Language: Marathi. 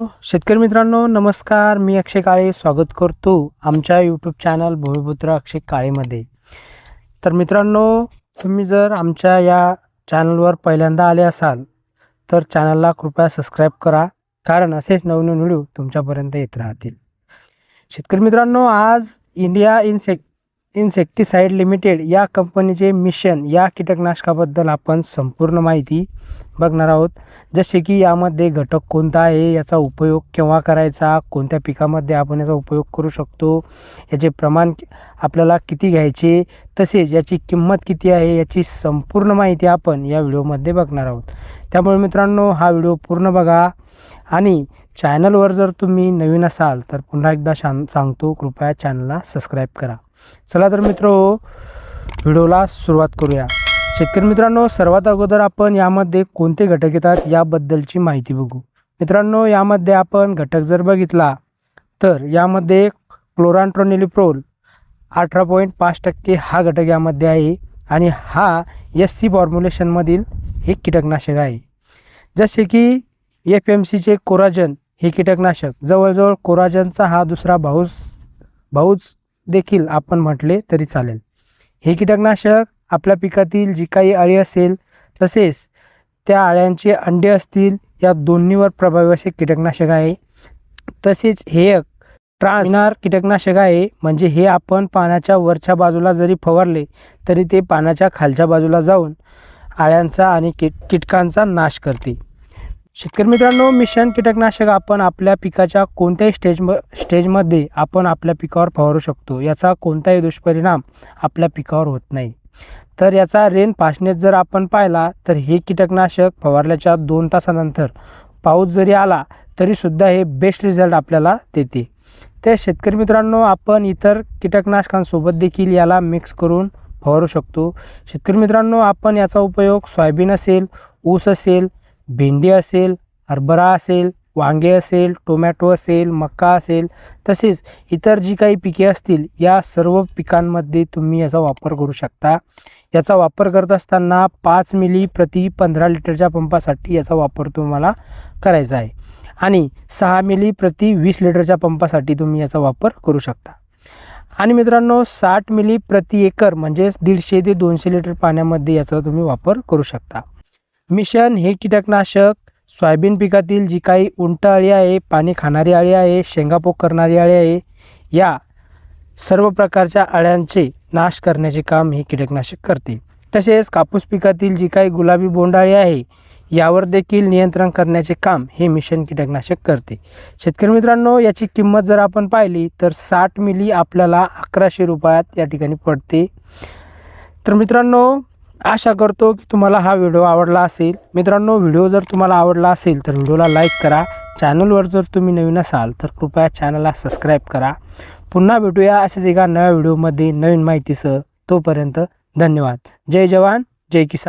शेतकरी मित्रांनो नमस्कार. मी अक्षय काळे स्वागत करतो आमच्या यूट्यूब चॅनल भूमिपुत्र अक्षय काळेमध्ये. तर मित्रांनो तुम्ही जर आमच्या या चॅनलवर पहिल्यांदा आले असाल तर चॅनलला कृपया सबस्क्राईब करा कारण असेच नवनवीन व्हिडिओ तुमच्यापर्यंत येत राहतील. शेतकरी मित्रांनो आज इंडिया इन्सेक इन्सेक्टिसाइड लिमिटेड या कंपनीचे मिशन या कीटकनाशकाबद्दल आपण संपूर्ण माहिती बघणार आहोत. जसे की यामध्ये घटक कोणता आहे याचा उपयोग केव्हा करायचा कोणत्या पिकामध्ये आपण याचा उपयोग करू शकतो याचे प्रमाण आपल्याला किती घ्यायचे तसेच याची किंमत किती आहे याची संपूर्ण माहिती आपण या व्हिडिओमध्ये बघणार आहोत. त्यामुळे मित्रांनो हा व्हिडिओ पूर्ण बघा आणि चॅनलवर जर तुम्ही नवीन असाल तर पुन्हा एकदा शां सांगतो कृपया चॅनलला सबस्क्राईब करा. चला तर मित्र व्हिडिओला सुरुवात करूया. शेतकरी मित्रांनो सर्वात अगोदर आपण यामध्ये कोणते घटक येतात याबद्दलची माहिती बघू. मित्रांनो यामध्ये आपण घटक जर बघितला तर यामध्ये क्लोरांट्रोनिलिप्रोल अठरा पॉईंट पाच टक्के हा घटक यामध्ये आहे आणि हा एस सी फॉर्म्युलेशनमधील हे कीटकनाशक आहे. जसे की एफ एम सीचे कोराजन हे कीटकनाशक जवळजवळ कोराजनचा हा दुसरा भाऊस भाऊच देखील आपण म्हटले तरी चालेल. हे कीटकनाशक आपल्या पिकातील जी काही अळी असेल तसेच त्या अळ्यांचे अंडे असतील या दोन्हीवर प्रभावी असे कीटकनाशक आहे. तसेच हे एक ट्रान्सनार कीटकनाशक आहे म्हणजे हे आपण पानाच्या वरच्या बाजूला जरी फवारले तरी ते पानाच्या खालच्या बाजूला जाऊन अळ्यांचा आणि कीट कीटकांचा नाश करते. शेतकरी मित्रांनो मिशन कीटकनाशक आपण आपल्या पिकाच्या कोणत्याही स्टेज स्टेजमध्ये आपण आपल्या पिकावर फवारू शकतो. याचा कोणताही दुष्परिणाम आपल्या पिकावर होत नाही. तर याचा रेन फास्टनेस जर आपण पाहिला तर हे कीटकनाशक फवारल्याच्या दोन तासानंतर पाऊस जरी आला तरीसुद्धा हे बेस्ट रिझल्ट आपल्याला देते. ते शेतकरी मित्रांनो आपण इतर कीटकनाशकांसोबत देखील याला मिक्स करून फवारू शकतो. शेतकरी मित्रांनो आपण याचा उपयोग सोयाबीन असेल ऊस असेल भेंडी असेल हरभरा असेल वांगे असेल टोमॅटो असेल मका असेल तसेच इतर जी काही पिके असतील या सर्व पिकांमध्ये तुम्ही याचा वापर करू शकता. याचा वापर करत असताना पाच मिली प्रति पंधरा लिटरच्या पंपासाठी याचा वापर तुम्हाला करायचा आहे. आणि सहा मिली प्रति वीस लिटरच्या पंपासाठी तुम्ही याचा वापर करू शकता. आणि मित्रांनो साठ मिली प्रति एकर म्हणजेच दीडशे ते दोनशे लिटर पाण्यामध्ये याचा तुम्ही वापर करू शकता. मिशन हे कीटकनाशक. सोयाबीन पिकातील जी काही उंट अळी आहे पाणी खाणारी अळी आहे शेंगापोक करणारी अळी आहे या सर्व प्रकारच्या अळ्यांचे नाश करण्याचे काम हे कीटकनाशक करते. तसेच कापूस पिकातील जी काही गुलाबी बोंडाळी आहे यावर देखील नियंत्रण करण्याचे काम हे मिशन कीटकनाशक करते. शेतकरी मित्रांनो याची किंमत जर आपण पाहिली तर साठ मिली आपल्याला अकराशे रुपयात या ठिकाणी पडते. तर मित्रांनो आशा करतो की तुम्हाला हा व्हिडिओ आवडला असेल. मित्रांनो व्हिडिओ जर तुम्हाला आवडला असेल तर व्हिडिओला लाईक करा. चॅनलवर जर तुम्ही नवीन असाल तर कृपया चॅनलला सबस्क्राईब करा. पुन्हा भेटूया असेच एका नव्या व्हिडिओमध्ये नवीन माहितीसह. तोपर्यंत धन्यवाद. जय जवान जय किसान.